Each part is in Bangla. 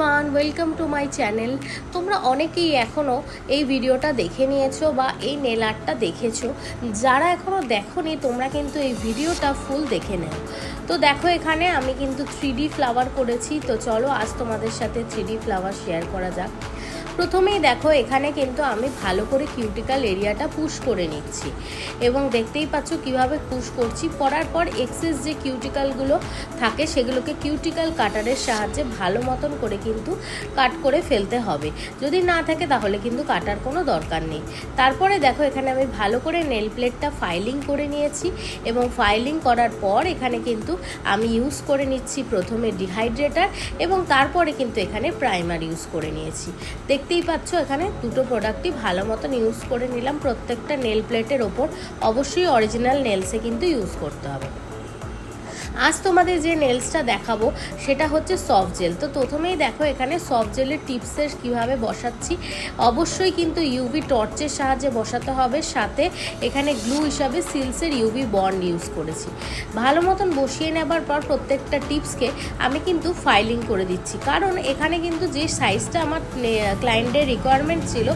Everyone welcome to my channel তোমরা অনেকেই এখনও এই ভিডিওটা দেখে নিয়েছো বা এই নেল আর্টটা দেখেছ। যারা এখনও দেখোনি, তোমরা কিন্তু এই ভিডিওটা ফুল দেখে নেও। তো দেখো এখানে আমি কিন্তু থ্রি ফ্লাওয়ার করেছি। তো চলো আজ তোমাদের সাথে থ্রি ফ্লাওয়ার শেয়ার করা যাক। প্রথমেই দেখো, এখানে কিন্তু আমি ভালো করে কিউটিক্যাল এরিয়াটা পুশ করে নিচ্ছি। এবং দেখতেই পাচ্ছ কীভাবে পুশ করছি। করার পর এক্সেস যে কিউটিক্যালগুলো থাকে, সেগুলোকে কিউটিক্যাল কাটারের সাহায্যে ভালো মতন করে কিন্তু কাট করে ফেলতে হবে। যদি না থাকে, তাহলে কিন্তু কাটার কোনো দরকার নেই। তারপরে দেখো, এখানে আমি ভালো করে নেল প্লেটটা ফাইলিং করে নিয়েছি। এবং ফাইলিং করার পর এখানে কিন্তু আমি ইউজ করে নিচ্ছি প্রথমে ডিহাইড্রেটার এবং তারপরে কিন্তু এখানে প্রাইমার ইউজ করে নিয়েছি। দেখতেই পাচ্ছ, এখানে দুটো প্রোডাক্টই ভালো মতন ইউজ করে নিলাম। প্রত্যেকটা নেল প্লেটের ওপর অবশ্যই অরিজিনাল নেলসে কিন্তু ইউজ করতে হবে। আজ তোমাদের যে নেলসটা দেখাবো, সেটা হচ্ছে সফট জেল তো প্রথমেই দেখো, এখানে সফট জেলের টিপসের কীভাবে বসাচ্ছি। অবশ্যই কিন্তু ইউভি টর্চের সাহায্যে বসাতে হবে। সাথে এখানে গ্লু হিসাবে সিলসের ইউভি বন্ড ইউজ করেছি। ভালো মতন বসিয়ে নেবার পর প্রত্যেকটা টিপসকে আমি কিন্তু ফাইলিং করে দিচ্ছি। কারণ এখানে কিন্তু যে সাইজটা আমার ক্লায়েন্টের রিকোয়ারমেন্ট ছিল,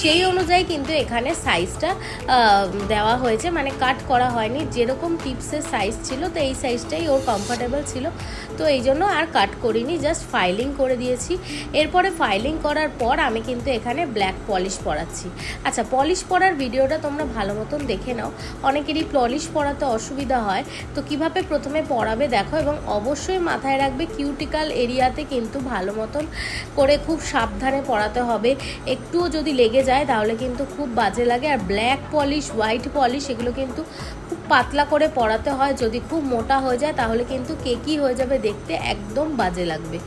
সেই অনুযায়ী কিন্তু এখানে সাইজটা দেওয়া হয়েছে। মানে কাট করা হয়নি। যেরকম টিপসের সাইজ ছিল, তো এই সাইজটাই ওর কমফর্টেবল ছিল। তো এই জন্য আর কাট করিনি জাস্ট ফাইলিং করে দিয়েছি। এরপরে ফাইলিং করার পর আমি কিন্তু এখানে ব্ল্যাক পলিশ পরাচ্ছি। আচ্ছা পলিশ পরার ভিডিওটা তোমরা ভালো মতন দেখে নাও। অনেকেরই পলিশ পরাতে অসুবিধা হয়। তো কীভাবে প্রথমে পরাবে দেখো এবং অবশ্যই মাথায় রাখবে কিউটিক্যাল এরিয়াতে কিন্তু ভালো মতন করে খুব সাবধানে পরাতে হবে। একটুও যদি লেগে যায় তাহলে কিন্তু খুব বাজে লাগে। আর ব্ল্যাক পলিশ হোয়াইট পলিশ এগুলো কিন্তু পাতলা করে পড়াতে হয়, যদি খুব মোটা হয়ে যায় তাহলে কিন্তু কেকি হয়ে যাবে, দেখতে একদম বাজে লাগবে।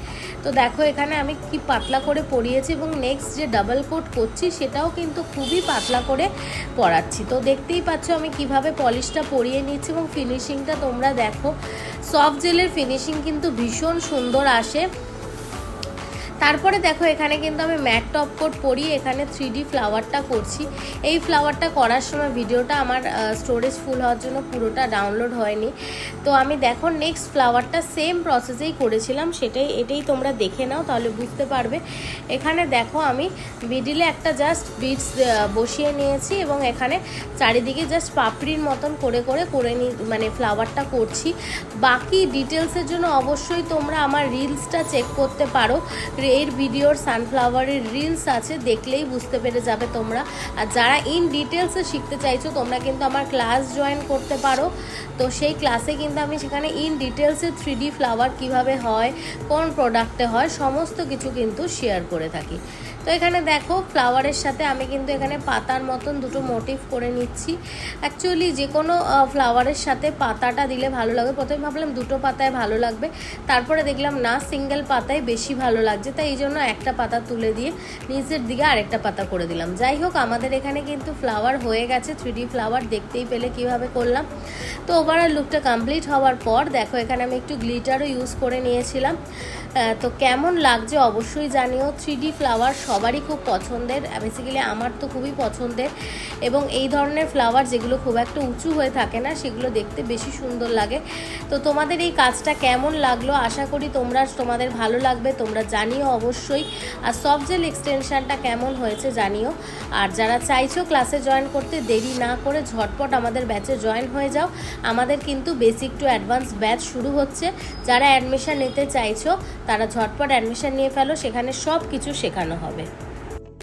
তো দেখো এখানে আমি কি পাতলা করে পরিয়েছি এবং নেক্সট যে ডাবল কোট করছি সেটাও কিন্তু খুবই পাতলা করে পরাচ্ছি তো দেখতেই পাচ্ছ আমি কীভাবে পলিশটা পরিয়ে নিচ্ছি এবং ফিনিশিংটা তোমরা দেখো। সফট জেলের ফিনিশিং কিন্তু ভীষণ সুন্দর আসে। তারপরে দেখো, এখানে কিন্তু আমি ম্যাট টপ কোট পরিয়ে এখানে থ্রি ডি ফ্লাওয়ারটা করছি। এই ফ্লাওয়ারটা করার সময় ভিডিওটা আমার স্টোরেজ ফুল হওয়ার জন্য পুরোটা ডাউনলোড হয়নি। তো আমি দেখো নেক্সট ফ্লাওয়ারটা সেম প্রসেসেই করেছিলাম, সেটাই, এটাই তোমরা দেখে নাও, তাহলে বুঝতে পারবে। এখানে দেখো, আমি মিডিলে একটা জাস্ট বিটস বসিয়ে নিয়েছি এবং এখানে চারিদিকে জাস্ট পাপড়ির মতন করে করে করে নি মানে ফ্লাওয়ারটা করছি। বাকি ডিটেলসের জন্য অবশ্যই তোমরা আমার রিলসটা চেক করতে পারো। এর ভিডিওর সানফ্লাওয়ারের রিলস আছে, দেখলেই বুঝতে পেরে যাবে তোমরা। আর যারা ইন ডিটেলসে শিখতে চাইছো, তোমরা কিন্তু আমার ক্লাস জয়েন করতে পারো। তো সেই ক্লাসে কিন্তু আমি সেখানে ইন ডিটেলসে থ্রি ডি ফ্লাওয়ার কীভাবে হয়, কোন প্রোডাক্টে হয়, সমস্ত কিছু কিন্তু শেয়ার করে থাকি। তো এখানে দেখো ফ্লাওয়ারের সাথে আমি কিন্তু এখানে পাতার মতন দুটো মোটিভ করে নিচ্ছি। অ্যাকচুয়ালি যে কোনো ফ্লাওয়ারের সাথে পাতাটা দিলে ভালো লাগে। প্রথমে ভাবলাম দুটো পাতায় ভালো লাগবে। তারপরে দেখলাম না সিঙ্গেল পাতায় বেশি ভালো লাগছে। তাই এই জন্য একটা পাতা তুলে দিয়ে নিচের দিকে আরেকটা পাতা করে দিলাম। যাই হোক, আমাদের এখানে কিন্তু ফ্লাওয়ার হয়ে গেছে থ্রি ফ্লাওয়ার দেখতেই পেলে কীভাবে করলাম। তো ওভারঅল লুকটা কমপ্লিট হওয়ার পর, দেখো এখানে আমি একটু গ্লিটারও ইউজ করে নিয়েছিলাম। তো কেমন লাগছে অবশ্যই জানিও। থ্রি ফ্লাওয়ার সবারই খুব পছন্দের বেসিক্যালি আমার তো খুবই পছন্দের। এবং এই ধরনের ফ্লাওয়ার যেগুলো খুব একটা উঁচু হয়ে থাকে না, সেগুলো দেখতে বেশি সুন্দর লাগে। তো তোমাদের এই কাজটা কেমন লাগল? আশা করি তোমরা, তোমাদের ভালো লাগবে। তোমরা জানিও অবশ্যই। আর সফট জেল এক্সটেনশানটা কেমন হয়েছে জানিও। আর যারা চাইছো ক্লাসে জয়েন করতে দেরি না করে ঝটপট আমাদের ব্যাচে জয়েন হয়ে যাও। আমাদের কিন্তু বেসিক টু অ্যাডভান্স ব্যাচ শুরু হচ্ছে। যারা অ্যাডমিশান নিতে চাইছো, তারা ঝটপট অ্যাডমিশান নিয়ে ফেলো। সেখানে সব কিছু শেখানো হবে।